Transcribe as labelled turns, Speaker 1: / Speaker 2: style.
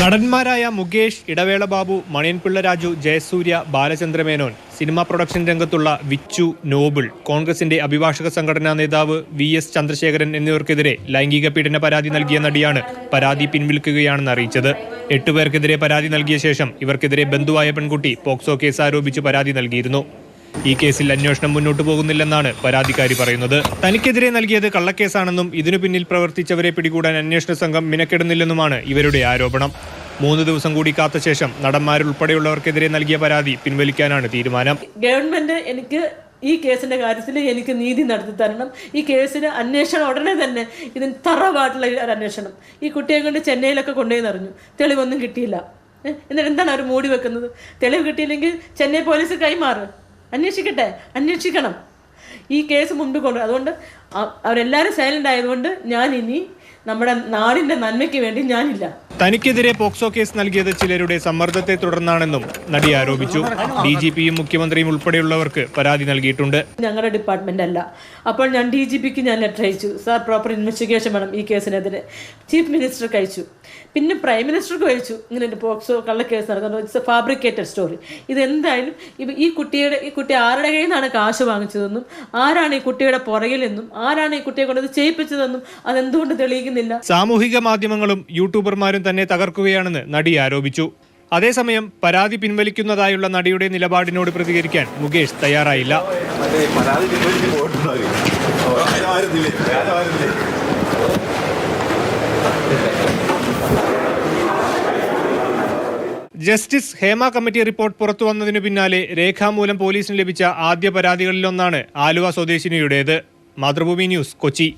Speaker 1: നടന്മാരായ Mukesh Idavela Babu Maniyanpilla Raju Jayasurya Balachandra Menon cinema production രംഗത്തുള്ള വിച്ചു നോബിൾ കോൺഗ്രസിന്റെ അഭിഭാഷക സംഘടനാ നേതാവ് വി എസ് ചന്ദ്രശേഖരൻ എന്നിവർക്കെതിരെ ലൈംഗിക പീഡന പരാതി നൽകിയ നടിയാണ് പരാതി പിൻവലിക്കുകയാണെന്ന് അറിയിച്ചത്. എട്ടുപേർക്കെതിരെ പരാതി നൽകിയ ശേഷം ഇവർക്കെതിരെ ബന്ധുവായ പെൺകുട്ടി പോക്സോ കേസ് ആരോപിച്ച് പരാതി നൽകിയിരുന്നു. ഈ കേസിൽ അന്വേഷണം മുന്നോട്ട് പോകുന്നില്ലെന്നാണ് പരാതിക്കാരി പറയുന്നത്. തനിക്കെതിരെ നൽകിയത് കള്ളക്കേസാണെന്നും ഇതിനു പിന്നിൽ പ്രവർത്തിച്ചവരെ പിടികൂടാൻ അന്വേഷണ സംഘം മിനക്കെടുന്നില്ലെന്നുമാണ് ഇവരുടെ ആരോപണം. മൂന്ന് ദിവസം കൂടി കാത്ത ശേഷം നടന്മാരുൾപ്പെടെയുള്ളവർക്കെതിരെ നൽകിയ പരാതി പിൻവലിക്കാനാണ് തീരുമാനം.
Speaker 2: ഗവൺമെന്റ് എനിക്ക് ഈ കേസിന്റെ കാര്യത്തിൽ എനിക്ക് നീതി നടത്തി തരണം. ഈ കേസിന് അന്വേഷണം ഉടനെ തന്നെ ഇതിന് തറവായിട്ടുള്ള ഒരു അന്വേഷണം. ഈ കുട്ടിയെ കൊണ്ട് ചെന്നൈയിലൊക്കെ കൊണ്ടുപോയി നിറഞ്ഞു തെളിവൊന്നും കിട്ടിയില്ല. എന്നിട്ട് എന്താണ് അവർ മൂടി വെക്കുന്നത്? തെളിവ് കിട്ടിയില്ലെങ്കിൽ ചെന്നൈ പോലീസ് കൈമാറ്. അന്വേഷിക്കട്ടെ? അന്വേഷിക്കണം. ഈ കേസ് മുൻപ് കൊണ്ട് അതുകൊണ്ട് അവരെല്ലാവരും സൈലന്റ് ആയതുകൊണ്ട് ഞാൻ ഇനി നമ്മുടെ നാടിന്റെ നന്മയ്ക്ക് വേണ്ടി ഞാനില്ല.
Speaker 1: തനിക്കെതിരെ പോക്സോ കേസ് നൽകിയത് ചിലരുടെ സമ്മർദ്ദത്തെ തുടർന്നാണെന്നും നടി ആരോപിച്ചു. ഡി ജി പിയും മുഖ്യമന്ത്രിയും ഉൾപ്പെടെയുള്ളവർക്ക് പരാതി നൽകിയിട്ടുണ്ട്.
Speaker 2: ഞങ്ങളുടെ ഡിപ്പാർട്ട്മെന്റ് അല്ല. അപ്പോൾ ഞാൻ ഡി ജി പിക്ക് ഞാൻ ലെറ്റർ അയച്ചു. സാർ പ്രോപ്പർ ഇൻവെസ്റ്റിഗേഷൻ വേണം ഈ കേസിനെതിരെ. ചീഫ് മിനിസ്റ്റർക്ക് അയച്ചു. പിന്നെ പ്രൈം മിനിസ്റ്റർക്ക് അയച്ചു. ഇങ്ങനെ ഒരു പോക്സോ കേസ് നടക്കുന്നത്. ഇറ്റ്സ് എ ഫാബ്രിക്കേറ്റഡ് സ്റ്റോറി ഇത് എന്തായാലും ഈ കുട്ടിയുടെ ഈ കുട്ടി ആരുടെ കയ്യിൽ നിന്നാണ് കാശ് വാങ്ങിച്ചതെന്നും ആരാണ് ഈ കുട്ടിയുടെ പുറകിലെന്നും ആരാണ് ഈ കുട്ടിയെ കൊണ്ടത് ചെയ്യിപ്പിച്ചതെന്നും അതെന്തുകൊണ്ട് തെളിയിക്കുന്നില്ല?
Speaker 1: സാമൂഹിക മാധ്യമങ്ങളും യൂട്യൂബർമാരും തന്നെ തകർക്കുകയാണെന്ന് നടി ആരോപിച്ചു. അതേസമയം പരാതി പിൻവലിക്കുന്നതായുള്ള നടിയുടെ നിലപാടിനോട് പ്രതികരിക്കാൻ മുകേഷ് തയ്യാറായില്ല. ജസ്റ്റിസ് ഹേമ കമ്മിറ്റി റിപ്പോർട്ട് പുറത്തു വന്നതിനു പിന്നാലെ രേഖാമൂലം പോലീസിന് ലഭിച്ച ആദ്യ പരാതികളിലൊന്നാണ് ആലുവ സ്വദേശിനിയുടേത്. മാതൃഭൂമി ന്യൂസ് കൊച്ചി.